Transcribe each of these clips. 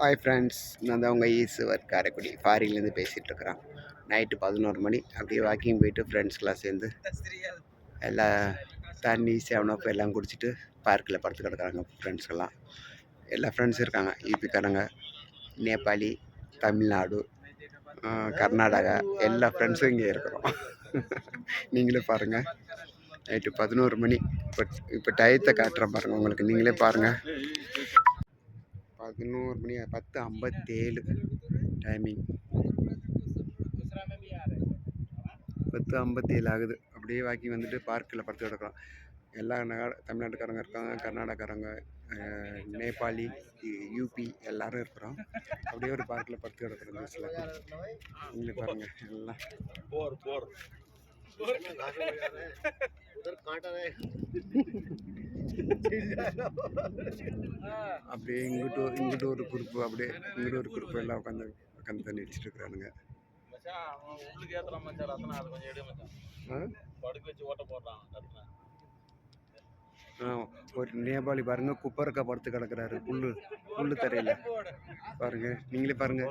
Hi friends நான் தான் உங்கள் ஈஸ்வர் காரைக்குடி. ஃபாரின்லேருந்து பேசிகிட்டு இருக்கிறேன் நைட்டு பதினோரு மணி. அப்படியே வாக்கிங் போயிட்டு ஃப்ரெண்ட்ஸ்க்கெலாம் சேர்ந்து எல்லா தண்ணி செவனப் எல்லாம் குடிச்சிட்டு பார்க்கில் படுத்து கிடக்குறாங்க ஃப்ரெண்ட்ஸ்க்கெல்லாம் எல்லா ஃப்ரெண்ட்ஸும் இருக்காங்க. யூபிக்காரங்க நேபாளி தமிழ்நாடு கர்நாடகா. எல்லா ஃப்ரெண்ட்ஸும் இங்கே இருக்கிறோம். நீங்களே பாருங்கள் நைட்டு பதினோரு மணி. இப்போ இப்போ டயத்தை காட்டுறேன் பாருங்கள் உங்களுக்கு நீங்களே பாருங்கள் பதினோரு மணி பத்து ஐம்பத்தேழு டைமிங் பத்து ஐம்பத்தேழு ஆகுது. அப்படியே வாக்கி வந்துட்டு பார்க்கில் படுத்து கிடக்கிறோம். எல்லா நகா தமிழ்நாட்டுக்காரங்க இருக்காங்க கர்நாடகாரங்க நேபாளி யூபி எல்லாரும் இருக்கிறோம். அப்படியே ஒரு பார்க்கில் படுத்து கிடக்கிறோம் பீச்சில் உங்களுக்கு பாருங்க எல்லாம். போர் போர். அப்படியே இங்கிட்டு இங்கிட்டு ஒரு குரூப்பு அப்படியே இங்கிட்டு ஒரு குரூப் எல்லாம் உட்காந்து உட்காந்து தண்ணி அடிச்சுட்டு இருக்கிறானுங்க. ஒரு நேபாளி பாருங்க குப்பை குப்பரக்கா படுத்து கிடக்குறாரு புல்லு புல்லு தரையில. பாருங்க நீங்களே பாருங்க.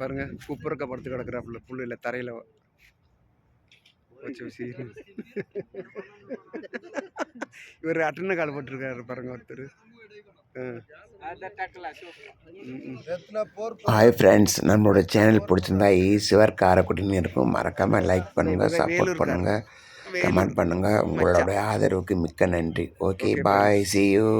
பாருங்க குப்பரக்கா படுத்து கிடக்குறாப்புல புல்லு இல்லை தரையில வச்சு வச்சு. இவர் அட்டன கால் போட்டிருக்காரு பாருங்க ஒருத்தர். ஹாய் ஃப்ரெண்ட்ஸ் நம்மளோட சேனல் பிடிச்சிருந்தா ஈஸ்வர் காரக்குடின்னு இருக்கும். மறக்காமல் லைக் பண்ணுங்கள் சப்போர்ட் பண்ணுங்கள் கமெண்ட் பண்ணுங்கள் உங்களுடைய ஆதரவுக்கு மிக்க நன்றி. Okay bye see you.